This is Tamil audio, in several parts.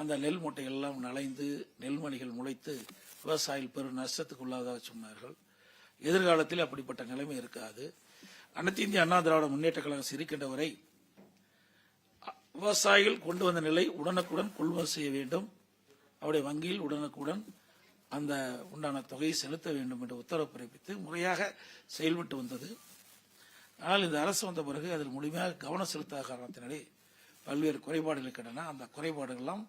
அந்த நெல் மூட்டைகள் எல்லாம் நனைந்து நெல்மணிகள் முளைத்து விவசாயிகள் பெரும் நஷ்டத்துக்கு உள்ளாதாக சொன்னார்கள். எதிர்காலத்தில் அப்படிப்பட்ட நிலைமை இருக்காது. அனைத்து இந்திய அண்ணா திராவிட முன்னேற்ற கழகம் இருக்கின்ற வரை விவசாயிகள் கொண்டு வந்த நிலை உடனுக்குடன் கொள்முதல் செய்ய வேண்டும். அவருடைய வங்கியில் உடனுக்குடன் அந்த உண்டான தொகையை செலுத்த வேண்டும் என்று உத்தரவு பிறப்பித்து முறையாக செயல்பட்டு வந்தது. ஆனால் இந்த அரசு வந்த பிறகு அதில் முழுமையாக கவனம் செலுத்தாத காரணத்தினாலே பல்வேறு குறைபாடுகள் இருக்கின்றன. அந்த குறைபாடுகள்லாம்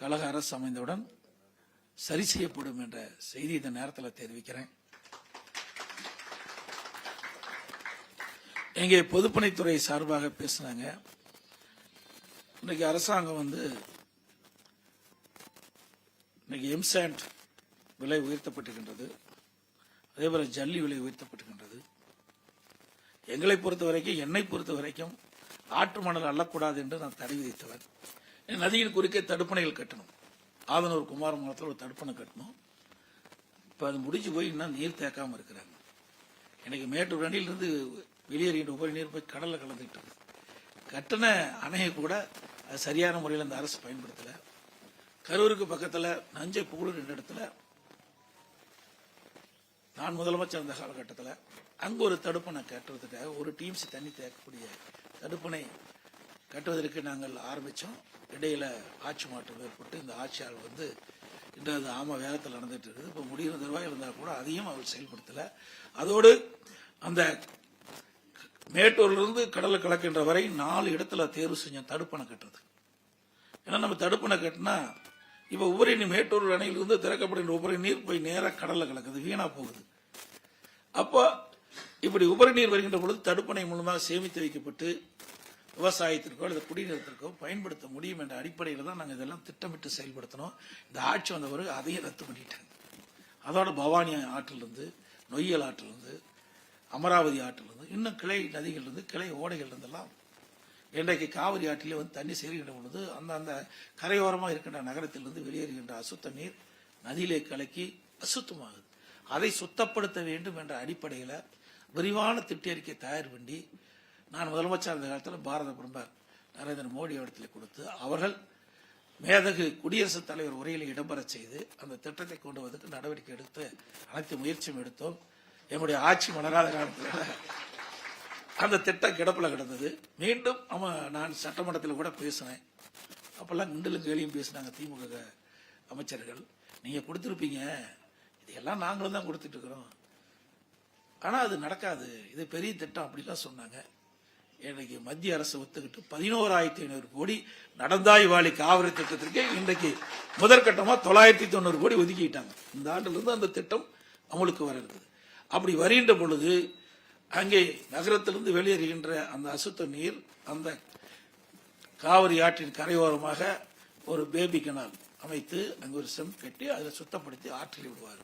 கழக அரசு அமைந்தவுடன் சரி செய்யப்படும் என்ற செய்தி இந்த நேரத்தில் தெரிவிக்கிறேன். இங்கே பொதுப்பணித்துறை சார்பாக பேசினாங்க. இன்னைக்கு அரசாங்கம் வந்து இன்னைக்கு எம்சாண்ட் விலை உயர்த்தப்பட்டிருக்கின்றது. அதே போல் ஜல்லி விலை உயர்த்தப்பட்டிருக்கின்றது. எங்களை பொறுத்த வரைக்கும் என்னை பொறுத்த வரைக்கும் ஆற்று மணல் அள்ளக்கூடாது என்று நான் தடை விதித்தவர். நதியின் குறுக்கே தடுப்பணைகள் கட்டணும். ஆதனூர் குமார குமாரமங்கலத்தில் ஒரு தடுப்பணை கட்டணும். இப்போ அது முடிஞ்சு போய் இன்னும் நீர் தேக்காமல் இருக்கிறாங்க. எனக்கு மேட்டூர் அணியிலிருந்து வெளியேறிய உபரி நீர் போய் கடலில் கலந்துக்கிட்டு இருக்கு. கட்டின அணையை கூட அது சரியான முறையில் அந்த அரசு பயன்படுத்தலை. கரூருக்கு பக்கத்தில் நஞ்சை புகழூர் என்ற இடத்துல நான் முதலமைச்சர் இருந்த காலகட்டத்தில் அங்கே ஒரு தடுப்பணை கட்டுறதுக்காக ஒரு டீம்ஸ் தண்ணி தேக்கக்கூடிய தடுப்பணை கட்டுவதற்கு நாங்கள் ஆரம்பித்தோம் இடையில ஆட்சி மாற்றம் ஏற்பட்டு இந்த ஆட்சியாளர் வந்து இன்று அது ஆம வேகத்தில் நடந்துட்டு இருக்குது. இப்போ முடிகிற தருவாய் இருந்தால் கூட அதையும் அவர் செயல்படுத்தலை. அதோடு அந்த மேட்டூர்லேருந்து கடலை கலக்கின்ற வரை நாலு இடத்துல தேர்வு செஞ்சோம் தடுப்பணை கட்டுறது ஏன்னா நம்ம தடுப்பணை கட்டினா இப்போ உபரி நீர் மேட்டூர் அணையிலிருந்து திறக்கப்படுகின்ற உபரி நீர் போய் நேராக கடலில் கலக்குது வீணா போகுது. அப்போ இப்படி உபரி நீர் வருகின்ற பொழுது தடுப்பணை மூலமாக சேமித்து வைக்கப்பட்டு விவசாயத்திற்கோ அல்லது குடிநீரத்திற்கோ பயன்படுத்த முடியும் என்ற அடிப்படையில் தான் நாங்கள் இதெல்லாம் திட்டமிட்டு செயல்படுத்தினோம். இந்த ஆட்சி வந்த பிறகு அதையும் ரத்து பண்ணிட்டாங்க அதோட பவானி ஆற்றிலிருந்து நொய்யல் ஆற்றிலிருந்து அமராவதி ஆற்றிலிருந்து இன்னும் கிளை நதிகள்லேருந்து கிளை ஓடைகள் இருந்தெல்லாம் இன்றைக்கு காவிரி ஆற்றிலே வந்து தண்ணி சேருகின்ற பொழுது அந்த அந்த கரையோரமாக இருக்கின்ற நகரத்திலிருந்து வெளியேறுகின்ற அசுத்த நீர் நதியிலே கலக்கி அசுத்தமாகுது. அதை சுத்தப்படுத்த வேண்டும் என்ற அடிப்படையில் விரிவான திட்டறிக்கை தயார் பண்ணி நான் முதலமைச்சர் இருந்த காலத்தில் பாரத பிரதமர் நரேந்திர மோடி இடத்துல கொடுத்து அவர்கள் மேதகு குடியரசுத் தலைவர் உரையில் இடம்பெறச் செய்து அந்த திட்டத்தை கொண்டு வந்ததுக்கு நடவடிக்கை எடுத்து அனைத்து முயற்சியும் எடுத்தோம். என்னுடைய ஆட்சி மலராத காலத்தில் அந்த திட்டம் கிடப்பில் கிடந்தது. மீண்டும் அவன் நான் சட்டமன்றத்தில் கூட பேசினேன். அப்போல்லாம் கிண்டலும் கேலியும் பேசினாங்க திமுக அமைச்சர்கள். நீங்கள் கொடுத்துருப்பீங்க. இதையெல்லாம் நாங்களும் தான் கொடுத்துட்ருக்குறோம். ஆனால் அது நடக்காது. இது பெரிய திட்டம் அப்படிலாம் சொன்னாங்க. இன்றைக்கு மத்திய அரசு ஒத்துக்கிட்டு பதினோராயிரத்தி ஐநூறு கோடி நடந்தாய் வாழி காவிரி திட்டத்திற்கு இன்றைக்கு முதற்கட்டமாக தொள்ளாயிரத்தி தொண்ணூறு கோடி ஒதுக்கிட்டாங்க. இந்த ஆண்டிலிருந்து அந்த திட்டம் அமலுக்கு வர இருக்குது. அப்படி வருகின்ற பொழுது அங்கே நகரத்திலிருந்து வெளியேறுகின்ற அந்த அசுத்த நீர் அந்த காவிரி ஆற்றின் கரையோரமாக ஒரு பேபி கனால் அமைத்து அங்கே ஒரு செம் கட்டி அதை சுத்தப்படுத்தி ஆற்றில் விடுவார்.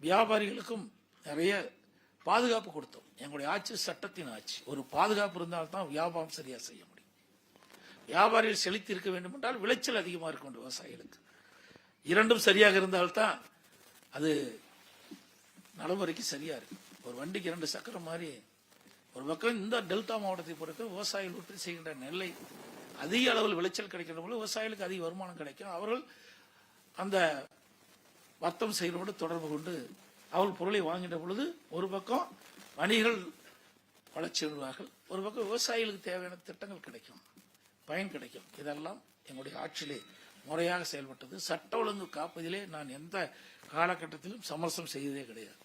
வியாபாரிகளுக்கும் நிறைய பாதுகாப்பு கொடுத்தோம். எங்களுடைய ஆட்சி சட்டத்தின் ஆட்சி. ஒரு பாதுகாப்பு இருந்தால்தான் வியாபாரம் சரியாக செய்ய முடியும். வியாபாரிகள் செழித்திருக்க இருக்க வேண்டும் என்றால் விளைச்சல் அதிகமாக இருக்க வேண்டும் விவசாயிகளுக்கு. இரண்டும் சரியாக இருந்தால்தான் அது நடைமுறைக்கு சரியாக இருக்கும். ஒரு வண்டிக்கு இரண்டு சக்கரம் மாதிரி. ஒரு பக்கம் இந்த டெல்டா மாவட்டத்தை பொறுத்த விவசாயிகள் உற்பத்தி செய்கின்ற நெல்லை அதிக அளவில் விளைச்சல் கிடைக்கிற போது விவசாயிகளுக்கு அதிக வருமானம் கிடைக்கும். அவர்கள் அந்த வர்த்தம் செய்கிறோடு தொடர்பு கொண்டு அவள் பொருளை வாங்கின்ற பொழுது ஒரு பக்கம் வணிகர்கள் வளர்ச்சி வருவார்கள் ஒரு பக்கம் விவசாயிகளுக்கு தேவையான திட்டங்கள் கிடைக்கும் பயன் கிடைக்கும். இதெல்லாம் எங்களுடைய ஆட்சியிலே முறையாக செயல்பட்டது. சட்ட ஒழுங்கு காப்பதிலே நான் எந்த காலகட்டத்திலும் சமரசம் செய்ததே கிடையாது.